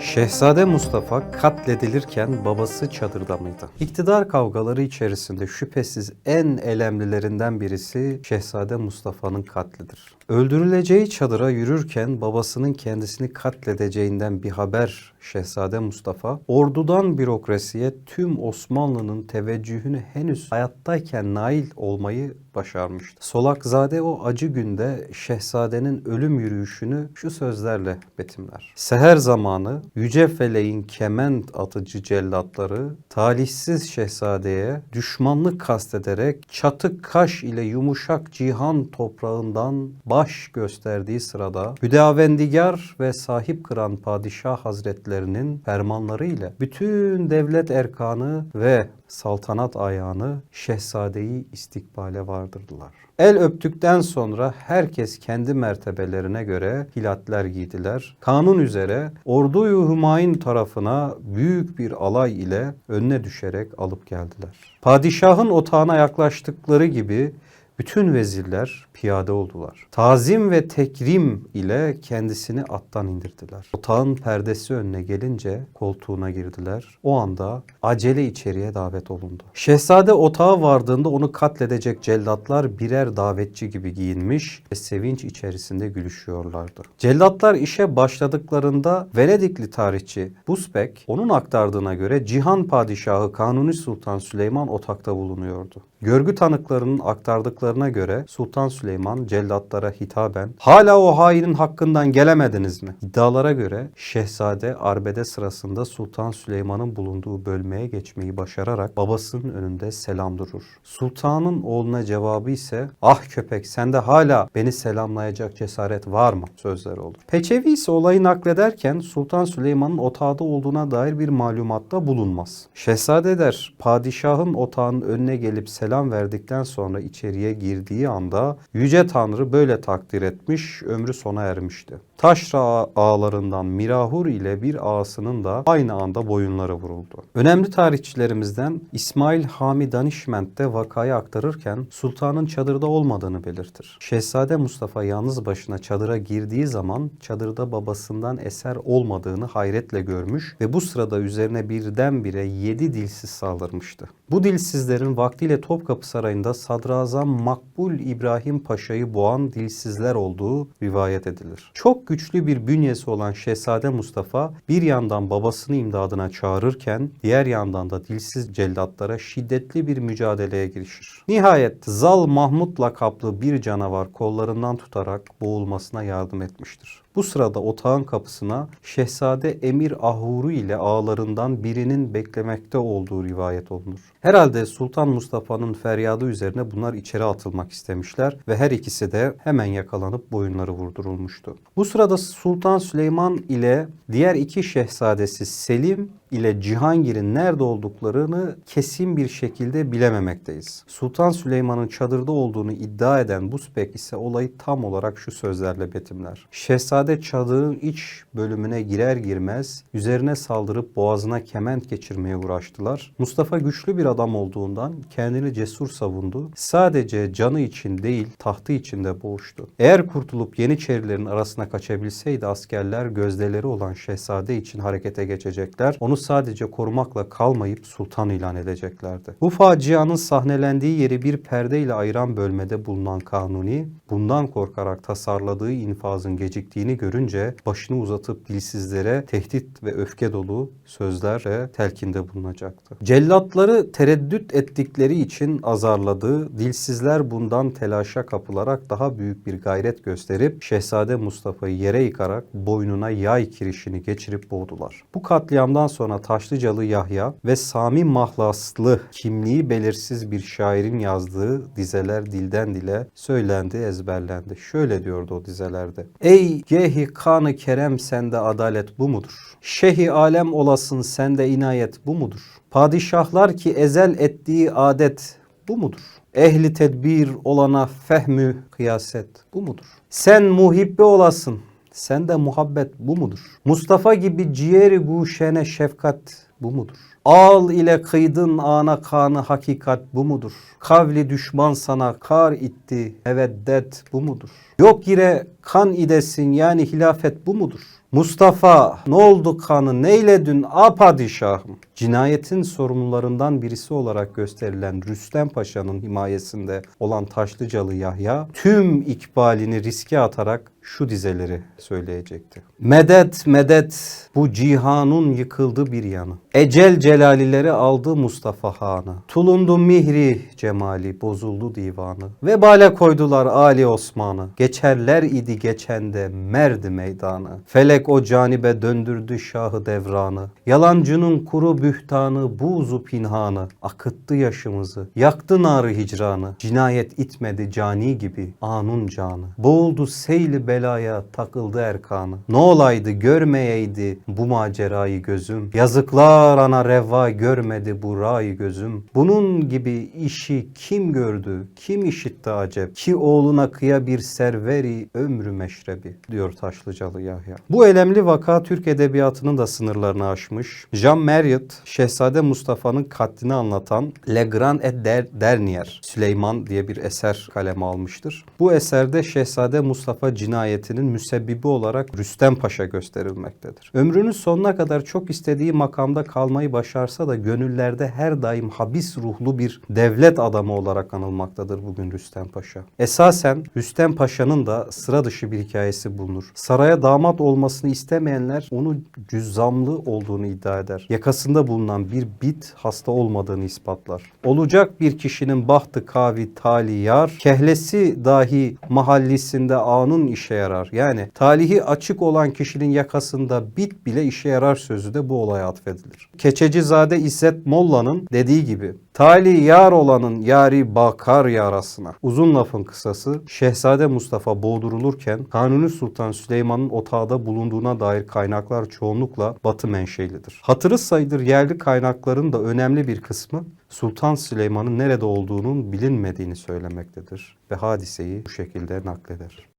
Şehzade Mustafa katledilirken babası çadırda mıydı? İktidar kavgaları içerisinde şüphesiz en elemlilerinden birisi Şehzade Mustafa'nın katlidir. Öldürüleceği çadıra yürürken babasının kendisini katledeceğinden bir haber Şehzade Mustafa, ordudan bürokrasiye tüm Osmanlı'nın teveccühünü henüz hayattayken nail olmayı başarmıştı. Solakzade o acı günde şehzadenin ölüm yürüyüşünü şu sözlerle betimler. Seher zamanı yüce feleğin kement atıcı cellatları talihsiz şehzadeye düşmanlık kastederek çatık kaş ile yumuşak cihan toprağından baş gösterdiği sırada Hüdavendigar ve sahip kıran padişah hazretlerinin fermanları ile bütün devlet erkanı ve saltanat ayağını şehzadeyi istikbale vardırdılar. El öptükten sonra herkes kendi mertebelerine göre hilatler giydiler. Kanun üzere orduyu Hümayun tarafına büyük bir alay ile önüne düşerek alıp geldiler. Padişahın otağına yaklaştıkları gibi bütün vezirler piyade oldular. Tazim ve tekrim ile kendisini attan indirdiler. Otağın perdesi önüne gelince koltuğuna girdiler. O anda acele içeriye davet olundu. Şehzade otağa vardığında onu katledecek cellatlar birer davetçi gibi giyinmiş ve sevinç içerisinde gülüşüyorlardı. Cellatlar işe başladıklarında Venedikli tarihçi Busbek onun aktardığına göre Cihan Padişahı Kanuni Sultan Süleyman otakta bulunuyordu. Görgü tanıklarının aktardıklarına göre Sultan Süleyman cellatlara hitaben hala o hainin hakkından gelemediniz mi? İddialara göre Şehzade arbede sırasında Sultan Süleyman'ın bulunduğu bölmeye geçmeyi başararak babasının önünde selam durur. Sultanın oğluna cevabı ise ah köpek sende hala beni selamlayacak cesaret var mı? sözleri olur. Peçevi ise olayı naklederken Sultan Süleyman'ın otağda olduğuna dair bir malumatta bulunmaz. Şehzade der padişahın otağının önüne gelip selam verdikten sonra içeriye girdiği anda Yüce Tanrı böyle takdir etmiş, ömrü sona ermişti. Taşra ağalarından Mirahur ile bir ağasının da aynı anda boyunları vuruldu. Önemli tarihçilerimizden İsmail Hami Danişment de vakayı aktarırken sultanın çadırda olmadığını belirtir. Şehzade Mustafa yalnız başına çadıra girdiği zaman çadırda babasından eser olmadığını hayretle görmüş ve bu sırada üzerine birdenbire yedi dilsiz saldırmıştı. Bu dilsizlerin vaktiyle Topkapı Sarayı'nda Sadrazam Makbul İbrahim Paşa'yı boğan dilsizler olduğu rivayet edilir. Çok güçlü bir bünyesi olan Şehzade Mustafa bir yandan babasını imdadına çağırırken diğer yandan da dilsiz cellatlara şiddetli bir mücadeleye girişir. Nihayet Zal Mahmut lakaplı bir canavar kollarından tutarak boğulmasına yardım etmiştir. Bu sırada otağın kapısına Şehzade Emir Ahuru ile ağalarından birinin beklemekte olduğu rivayet olunur. Herhalde Sultan Mustafa'nın feryadı üzerine bunlar içeri atılmak istemişler ve her ikisi de hemen yakalanıp boyunları vurdurulmuştu. Bu sırada Sultan Süleyman ile diğer iki şehzadesi Selim ile Cihangir'in nerede olduklarını kesin bir şekilde bilememekteyiz. Sultan Süleyman'ın çadırda olduğunu iddia eden Busbek ise olayı tam olarak şu sözlerle betimler. Şehzade çadırın iç bölümüne girer girmez üzerine saldırıp boğazına kement geçirmeye uğraştılar. Mustafa güçlü bir adam olduğundan kendini cesur savundu. Sadece canı için değil tahtı için de boğuştu. Eğer kurtulup Yeniçerilerin arasına kaçabilseydi askerler gözdeleri olan şehzade için harekete geçecekler. Onu sadece korumakla kalmayıp sultan ilan edeceklerdi. Bu facianın sahnelendiği yeri bir perde ile ayıran bölmede bulunan Kanuni, bundan korkarak tasarladığı infazın geciktiğini görünce başını uzatıp dilsizlere tehdit ve öfke dolu sözlerle telkinde bulunacaktı. Cellatları tereddüt ettikleri için azarladığı dilsizler bundan telaşa kapılarak daha büyük bir gayret gösterip Şehzade Mustafa'yı yere yıkarak boynuna yay kirişini geçirip boğdular. Bu katliamdan sonra Taşlıcalı Yahya ve Sami Mahlaslı kimliği belirsiz bir şairin yazdığı dizeler dilden dile söylendi, ezberlendi. Şöyle diyordu o dizelerde. Ey gehi kanı kerem sende adalet bu mudur? Şehi alem olasın sende inayet bu mudur? Padişahlar ki ezel ettiği adet bu mudur? Ehli tedbir olana fehmü kıyaset bu mudur? Sen muhibbe olasın sende muhabbet bu mudur? Mustafa gibi ciğeri guşene şefkat bu mudur? Al ile kıydın ana kanı hakikat bu mudur? Kavli düşman sana kar itti eveddet bu mudur? Yok yine kan idesin yani hilafet bu mudur? Mustafa ne oldu kanı neyledün a padişahım. Cinayetin sorumlularından birisi olarak gösterilen Rüstem Paşa'nın himayesinde olan Taşlıcalı Yahya tüm ikbalini riske atarak şu dizeleri söyleyecekti. Medet medet bu cihanun yıkıldı bir yanı. Ecel celalileri aldı Mustafa Han'ı. Tulundu mihri cemali bozuldu divanı. Vebale koydular Ali Osman'ı. Geçerler idi geçende merdi meydanı. Felek o canibe döndürdü şahı devranı. Yalancının kuru bühtanı buzu pinhanı. Akıttı yaşımızı. Yaktı narı hicranı. Cinayet itmedi cani gibi anun canı. Boğuldu seyli belaya takıldı erkanı. Ne olaydı görmeyeydi bu macerayı gözüm. Yazıklar ana reva görmedi bu rayı gözüm. Bunun gibi işi kim gördü, kim işitti acep? Ki oğluna kıya bir serveri ömrü meşrebi diyor Taşlıcalı Yahya. Bu elemli vaka Türk edebiyatının da sınırlarını aşmış. Jean Marriott, Şehzade Mustafa'nın katlini anlatan Le Grand et Der- Dernier Süleyman diye bir eser kaleme almıştır. Bu eserde Şehzade Mustafa cinayetinin müsebbibi olarak Rüstem Paşa gösterilmektedir. Ömrünün sonuna kadar çok istediği makamda kalmayı başarsa da gönüllerde her daim habis ruhlu bir devlet adamı olarak anılmaktadır bugün Rüstem Paşa. Esasen Rüstem Paşa'nın da sıra dışı bir hikayesi bulunur. Saraya damat olmasını istemeyenler onu cüzzamlı olduğunu iddia eder. Yakasında bulunan bir bit hasta olmadığını ispatlar. Olacak bir kişinin bahtı kavi tali yar, kehlesi dahi mahallisinde anun işe yarar. Yani talihi açık olan kişinin yakasında bit bile işe yarar sözü de bu olaya atfedilir. Keçecizade İzzet Molla'nın dediği gibi Tali yar olanın yari bakar yarasına. Uzun lafın kısası Şehzade Mustafa boğdurulurken Kanuni Sultan Süleyman'ın otağda bulunduğuna dair kaynaklar çoğunlukla batı menşelidir. Hatırı sayılır yerli kaynakların da önemli bir kısmı Sultan Süleyman'ın nerede olduğunun bilinmediğini söylemektedir ve hadiseyi bu şekilde nakleder.